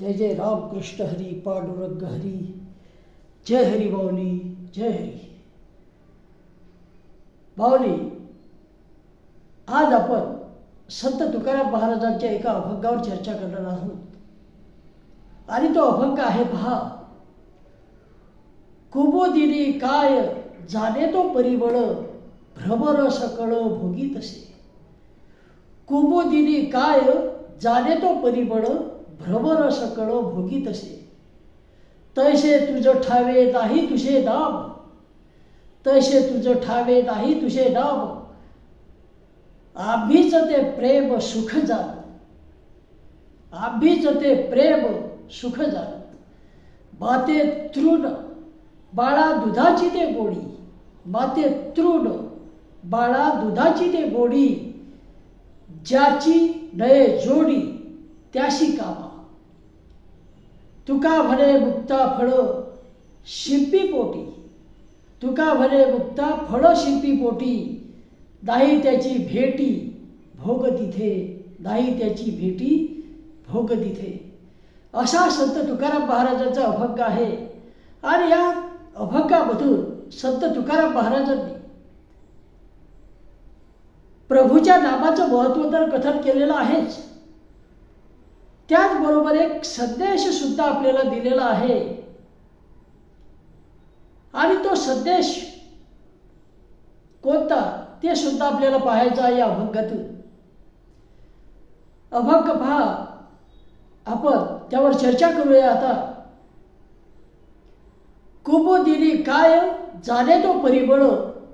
जय जय राम कृष्ण हरी पांडुरंग हरी। जय हरी भावनी जय हरी। भावनी आज आपण संत तुकाराम महाराजांच्या एका अभंगावर चर्चा करणार आहोत. आणि तो अभंग आहे पहा कुबोदिनी काय जाणे तो परिबळ भ्रमर सकळ भोगी तसे. कुबोदिनी काय जाणे तो परिबळ भ्रमर सकळ भोगी तसे तैसे तुझ ठावे नाही तुझे नाम तैसे तुझ ठावे नाही तुझे नाम. आम्हीच ते प्रेम सुख जात. आम्हीच ते प्रेम सुख जात. माते तृण बाळा दुधाची ते गोडी. माते तृण बाळा दुधाची ते गोडी. ज्याची नये जोडी त्याशी कामा. तुका भरे गुप्ता फळ शिंपी पोटी. तुका भरे मुक्ता फळ शिंपी पोटी. दाही त्याची भेटी भोग तिथे. दाही त्याची भेटी भोग तिथे. असा संत तुकाराम महाराजांचा अभंग आहे. आणि या अभंगामधून संत तुकाराम महाराजांनी प्रभूच्या नामाचं महत्त्व तर कथन केलेलं आहेच. त्याचबरोबर एक संदेश सुद्धा आपल्याला दिलेला आहे. आणि तो संदेश कोणता? ते सुद्धा आपल्याला पाहायचं आहे या अभंगातून. अभंग पहा. आपण त्यावर चर्चा करूया आता. कुबोदिनी काय जाणे तो परिबळ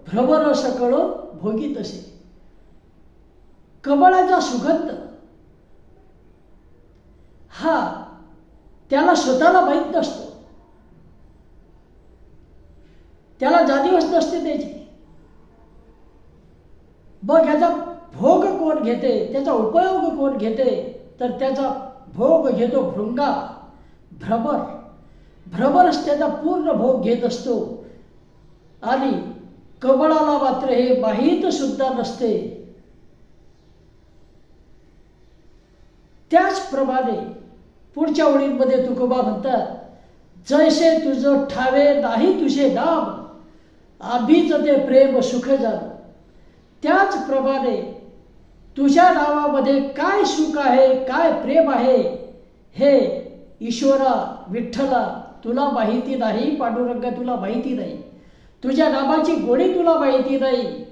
भ्रमर सकळ भोगी तसे कमळाचा सुगंध हा त्याला स्वतःला माहीत नसतो. त्याला जाणीवच नसते त्याची. मग याचा भोग कोण घेते? त्याचा उपयोग कोण घेते? तर त्याचा भोग घेतो भृंगा भ्रमर. भ्रमरच त्याचा पूर्ण भोग घेत असतो. आणि कमळाला मात्र हे माहीत सुद्धा नसते. त्याचप्रमाणे पुढच्या ओळींमध्ये तुकोबा म्हणतात जैसे तुझं ठावे नाही तुझे नाम आम्हीच ते प्रेम सुख झालं त्याचप्रमाणे तुझ्या नावामध्ये काय सुख आहे काय प्रेम आहे हे ईश्वरा विठ्ठला तुला माहिती नाही पांडुरंग तुला माहिती नाही. तुझ्या नामाची गोडी तुला माहिती नाही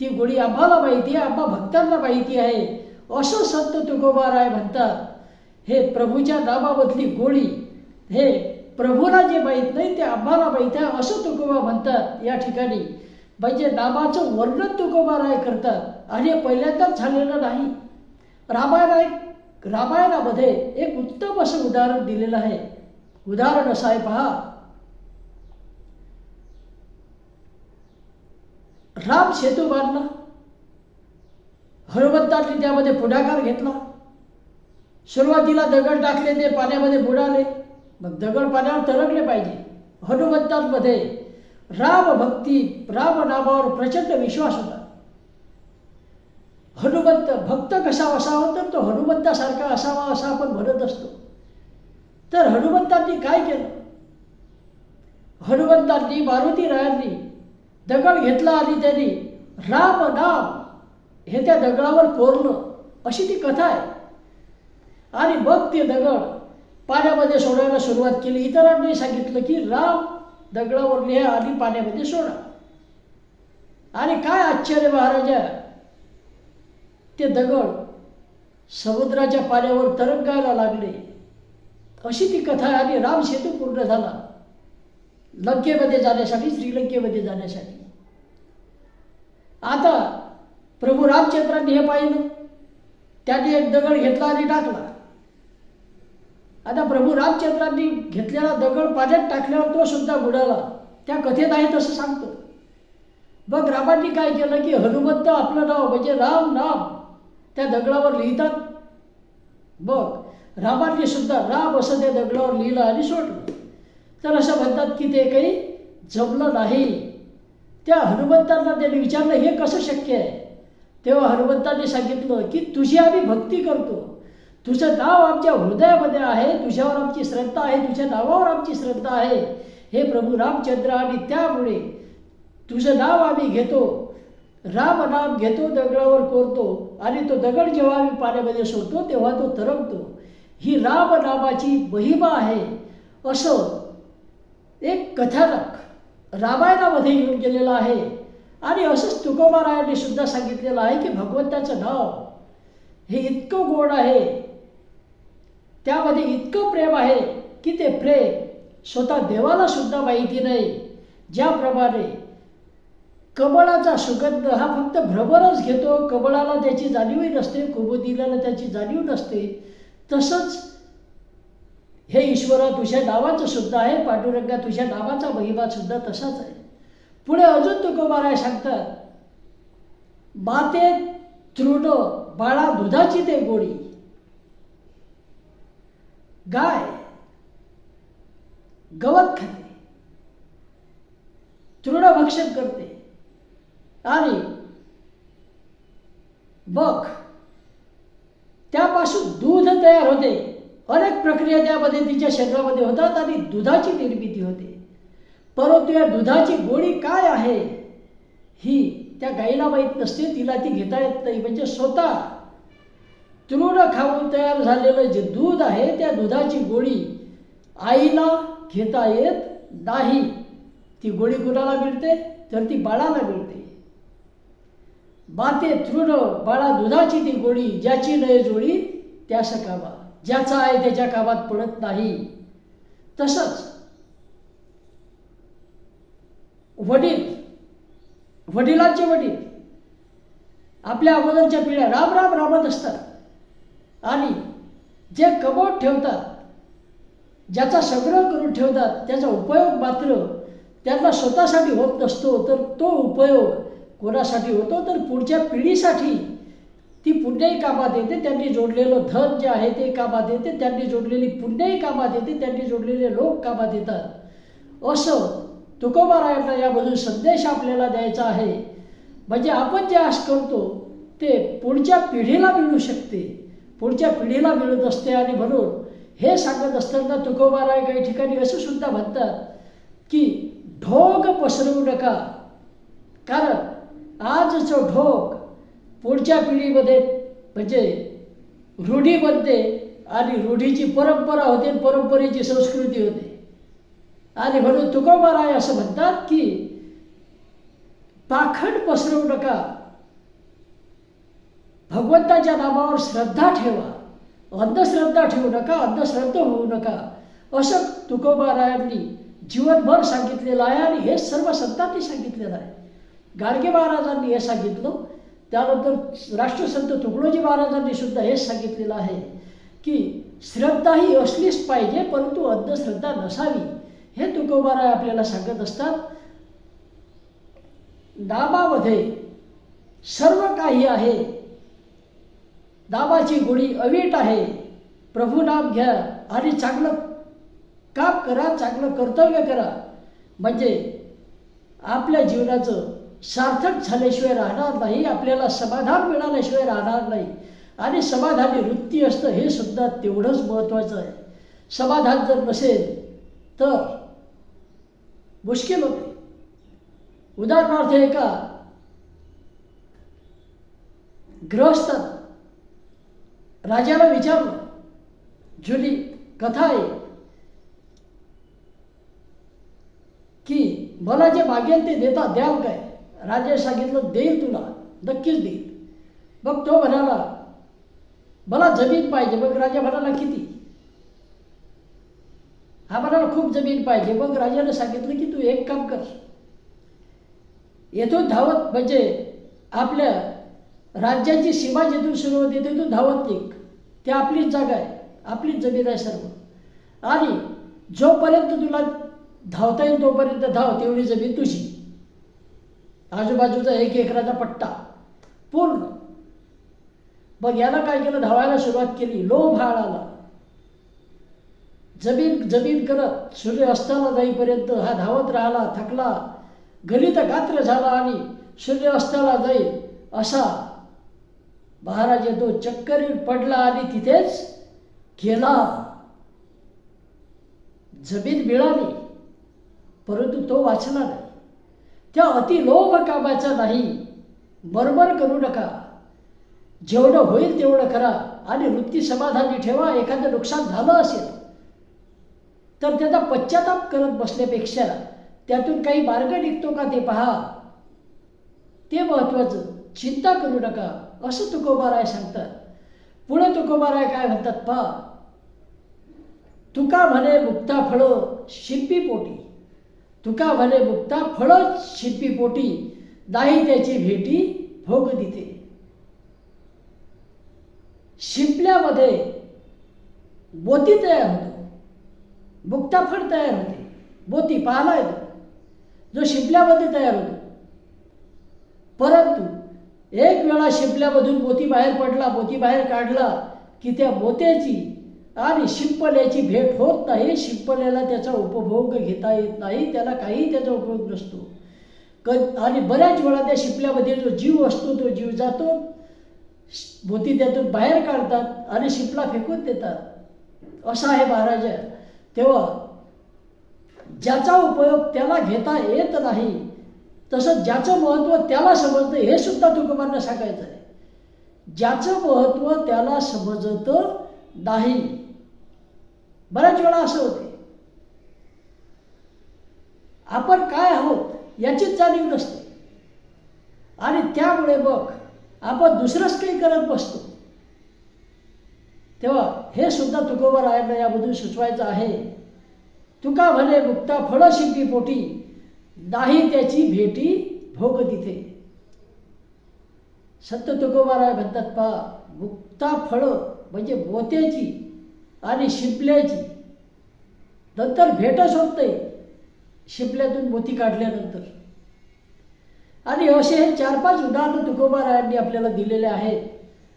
ती गोडी आम्हाला माहिती आहे आम्हा भक्तांना माहिती आहे. असं संत तुकोबाराय म्हणतात हे प्रभूच्या नामामधली गोळी हे प्रभूला जे माहीत नाही ते आम्हाला माहीत आहे असं तुकोबा म्हणतात या ठिकाणी. म्हणजे नामाचं वर्णन तुकोबा राय करतात. आणि हे पहिल्यांदाच झालेलं नाही. रामायण रामायणामध्ये एक उत्तम असं उदाहरण दिलेलं आहे. उदाहरण असं आहे पहा. राम सेतू बांधला. हनुमंतांनी त्यामध्ये पुढाकार घेतला. सुरुवातीला दगड टाकले ते पाण्यामध्ये बुडाले. मग दगड पाण्यावर तरंगले पाहिजे. हनुमंतांमध्ये राम भक्ती राम नामावर प्रचंड विश्वास होता. हनुमंत भक्त कसा असावा तर तो हनुमंतासारखा असावा असं आपण म्हणत असतो. तर हनुमंतांनी काय केलं? हनुमंतांनी मारुती रायांनी दगड घेतला आणि त्यांनी राम नाम हे त्या दगडावर कोरलं. अशी ती कथा आहे. आणि मग ते दगड पाण्यामध्ये सोडायला सुरुवात केली. इतरांनी सांगितलं की राम दगडावर लिहा आणि पाण्यामध्ये सोडा. आणि काय आश्चर्य महाराजा ते दगड समुद्राच्या पाण्यावर तरंगायला लागले. अशी ती कथा आहे आणि राम सेतू पूर्ण झाला. लंकेमध्ये जाण्यासाठी श्रीलंकेमध्ये जाण्यासाठी. आता प्रभू रामचंद्रांनी हे पाहिलं. त्याने एक दगड घेतला आणि टाकला. आता प्रभू रामचंद्रांनी घेतलेला दगड पाण्यात टाकल्यावर तो सुद्धा बुडाला. त्या कथेत आहे तसं सांगतो. मग रामांनी काय केलं की हनुमंत आपलं नाव म्हणजे राम नाम त्या दगडावर लिहितात. बघ रामांनी सुद्धा राम असं त्या दगडावर लिहिलं आणि सोडलं. तर असं म्हणतात की ते काही जमलं नाही. त्या हनुमंतांना त्यांनी विचारलं हे कसं शक्य आहे? तेव्हा हनुमंतांनी सांगितलं की तुझी आम्ही भक्ती करतो. तुझं नाव आमच्या हृदयामध्ये आहे तुझ्यावर आमची श्रद्धा आहे तुझ्या नावावर आमची श्रद्धा आहे. हे प्रभू रामचंद्र आणि त्यामुळे तुझं नाव आम्ही घेतो. राम नाम घेतो दगडावर कोरतो. आणि तो दगड जेव्हा आम्ही पाण्यामध्ये सोडतो तेव्हा तो तरंगतो. ही राम नामाची महिमा आहे. असं एक कथानक रामायणामध्ये येऊन गेलेलं आहे. आणि असंच तुकोबारायांनी सुद्धा सांगितलेलं आहे की भगवंताचं नाव हे इतकं गोड आहे. त्यामध्ये इतकं प्रेम आहे की ते प्रेम स्वतः देवाला सुद्धा माहिती नाही. ज्याप्रमाणे कमळाचा सुगंध हा फक्त भ्रमरच घेतो कमळाला त्याची जाणीवही नसते कुमुदिलाला त्याची जाणीव नसते. तसंच हे ईश्वरा तुझ्या नावाचं सुद्धा आहे पांडुरंगा तुझ्या नावाचा महिमा सुद्धा तसाच आहे. पुढे अजून तुकोबाराय सांगतात माते तृण बाळा दुधाची ते गोडी. गाय गवत खाते तृणभक्षण करते आणि बघ त्यापासून दूध तयार होते. अनेक प्रक्रिया त्यामध्ये तिच्या शरीरामध्ये होतात आणि दुधाची निर्मिती होते. परंतु या दुधाची गोडी काय आहे ही त्या गाईला माहीत नसते. तिला ती घेता येत नाही. म्हणजे स्वतः तृण खाऊन तयार झालेलं जे दूध आहे त्या दुधाची गोळी आईला घेता येत नाही. ती गोळी कुणाला मिळते? तर ती बाळाला मिळते. बाते तृण बाळा दुधाची ती गोळी ज्याची नये जोडी त्या सकावा ज्याचा आहे त्याच्या कामात पडत नाही. तसंच वडील वडिलांचे वडील आपल्या अगोदरच्या पिढ्या राम राम रामत असतात. आणि जे कबोट ठेवतात ज्याचा संग्रह करून ठेवतात त्याचा उपयोग मात्र त्यांना स्वतःसाठी होत नसतो तर तो उपयोग कोणासाठी होतो? तर पुढच्या पिढीसाठी. ती पुण्यही कामात येते त्यांनी जोडलेलं धन जे आहे ते कामात येते त्यांनी जोडलेली पुण्यही कामात येते त्यांनी जोडलेले लोक कामात येतात. असं तुकोबारायांना यामधून संदेश आपल्याला द्यायचा आहे. म्हणजे आपण जे आज करतो ते पुढच्या पिढीला मिळू शकते. पुढच्या पिढीला मिळत असते आणि म्हणून हे सांगत असताना तुकोबाराय काही ठिकाणी असं सुद्धा म्हणतात की ढोक पसरवू नका. कारण आजचं ढोक पुढच्या पिढीमध्ये म्हणजे रूढी बनते आणि रूढीची परंपरा होते परंपरेची संस्कृती होते. आणि म्हणून तुकोबाराय असं म्हणतात की पाखंड पसरवू नका. भगवंताच्या नामावर श्रद्धा ठेवा. अंधश्रद्धा ठेवू नका अंधश्रद्ध होऊ नका. असं तुकोबारायांनी जीवनभर सांगितलेलं आहे आणि हे सर्व संतांनी सांगितलेलं आहे. गाडगे महाराजांनी हे सांगितलं. त्यानंतर राष्ट्रसंत तुकडोजी महाराजांनी सुद्धा हेच सांगितलेलं आहे की श्रद्धा ही असलीच पाहिजे परंतु अंधश्रद्धा नसावी. हे तुकोबाराय आपल्याला सांगत असतात. नामामध्ये सर्व काही आहे. दाबाची गोडी अवीट आहे. प्रभू नाम घ्या आणि चांगलं काम करा चांगलं कर्तव्य करा. म्हणजे आपल्या जीवनाचं सार्थक झाल्याशिवाय राहणार नाही आपल्याला समाधान मिळाल्याशिवाय राहणार नाही. आणि समाधानी वृत्ती असतं हे सुद्धा तेवढंच महत्त्वाचं आहे. समाधान जर नसेल तर मुश्किल होते. उदाहरणार्थ एका गृहस्थानं राजाला विचारलं जुनी कथा आहे की मला जे मागेल ते देता द्याल काय? राजा सांगितलं देईल तुला नक्कीच देईल. मग तो म्हणाला मला जमीन पाहिजे. मग राजा म्हणाला किती? हा म्हणाला खूप जमीन पाहिजे. मग राजाने सांगितलं की तू एक काम कर. येथून धावत म्हणजे आपल्या राज्याची सीमा जिथून सुरू होते तिथून धावत निघ. ते आपलीच जागा आहे. आपलीच जमीन आहे सर्व. आणि जोपर्यंत तुला धावता येईल तोपर्यंत धाव तेवढी जमीन तुझी. आजूबाजूचा एक एकराचा पट्टा. पूर्ण. मग याला काय केलं? धावायला सुरुवात केली. लोभ हाळ आला. जमीन जमीन करत सूर्य अस्ताला जाईपर्यंत हा धावत राहिला थकला. गलित गात्र झाला आणि सूर्य अस्ताला जाईल असा महाराज तो चक्कर पडला आणि तिथेच केला जमीन मिळाली परंतु तो वाचला नाही. त्या अतिलोभ कामाचा नाही. बरोबर करू नका. जेवढं होईल तेवढं करा आणि वृत्ती समाधानी ठेवा. एखादं नुकसान झालं असेल तर त्याचा पश्चाताप करत बसण्यापेक्षा त्यातून काही मार्ग निघतो का ते पहा. ते महत्वाचं चिंता करू नका. असं तुकोबाराय सांगतात. पुढे तुकोबाराय काय म्हणतात पा तुका म्हणे मुक्ता फळ शिंपी पोटी. तुका म्हणे मुक्ता फळ शिंपी पोटी. नाही त्याची भेटी भोग दिते. शिंपल्यामध्ये बोती तयार होतो. मुक्ताफळ तयार होते. बोती पाहायला येतो. जो शिंपल्यामध्ये तयार होतो. परंतु एक वेळा शिंपल्यामधून मोती बाहेर पडला मोती बाहेर काढला की त्या मोत्याची आणि शिंपल्याची भेट होत नाही. शिंपल्याला त्याचा उपभोग घेता येत नाही त्याला काही त्याचा उपयोग नसतो. क आणि बऱ्याच वेळा त्या शिंपल्यामध्ये जो जीव असतो तो जीव जातो. मोती त्यातून बाहेर काढतात आणि शिंपला फेकून देतात. असं आहे महाराजा. तेव्हा ज्याचा उपयोग त्याला घेता येत नाही तसं ज्याचं महत्त्व त्याला समजतं हे सुद्धा तुकोबांना सांगायचं आहे. ज्याचं महत्त्व त्याला समजतं नाही. बऱ्याच वेळा असं होते. आपण काय आहोत याचीच जाणीव नसते. आणि त्यामुळे मग आपण दुसरंच काही करत बसतो. तेव्हा हे सुद्धा तुकोबा रायांना यामधून सुचवायचं आहे. तुका भले मुक्ता फळ शिंपी पोटी नाही त्याची भेटी भोग तिथे. संत तुकोबाराय म्हणतात पा मुक्ता फळं म्हणजे मोत्याची आणि शिंपल्याची. नंतर भेटच होत नाही शिंपल्यातून मोती काढल्यानंतर. आणि असे हे चार पाच उदाहरणं तुकोबारायांनी आपल्याला दिलेले आहेत.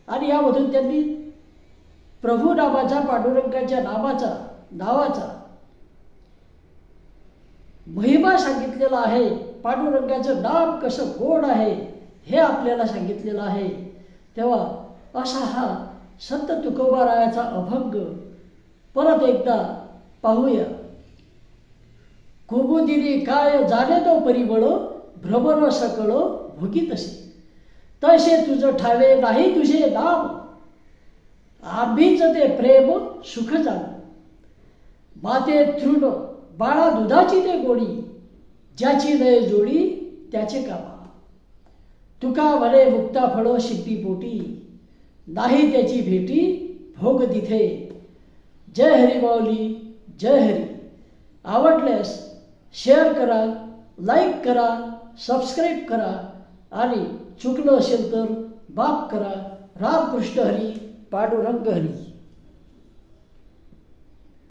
आणि यामधून त्यांनी प्रभू नामाचा पांडुरंगाच्या नामाचा नावाचा महिमा सांगितलेला आहे. पांडुरंगाचं नाम कसं गोड आहे हे आपल्याला सांगितलेलं आहे. तेव्हा असा हा संत तुकोबारायाचा अभंग परत एकदा पाहूया. कुबुदिनी काय जाणे तो परिबळ भ्रमण सकळ भोगी तसे तसे तुझं ठावे नाही तुझे नाम. आम्हीच ते प्रेम सुख झालं माते तृण बाळा दुधाची ते गोडी ज्याची लय जोडी त्याचे कामा. तुका म्हणे मुक्ता फळ शिंपी पोटी नाही त्याची भेटी भोग तिथे. जय हरी माऊली जय हरी. आवडल्यास शेअर करा लाईक करा सबस्क्राईब करा आणि चुकलं असेल तर बाप करा. रामकृष्ण हरी पांडुरंग हरी.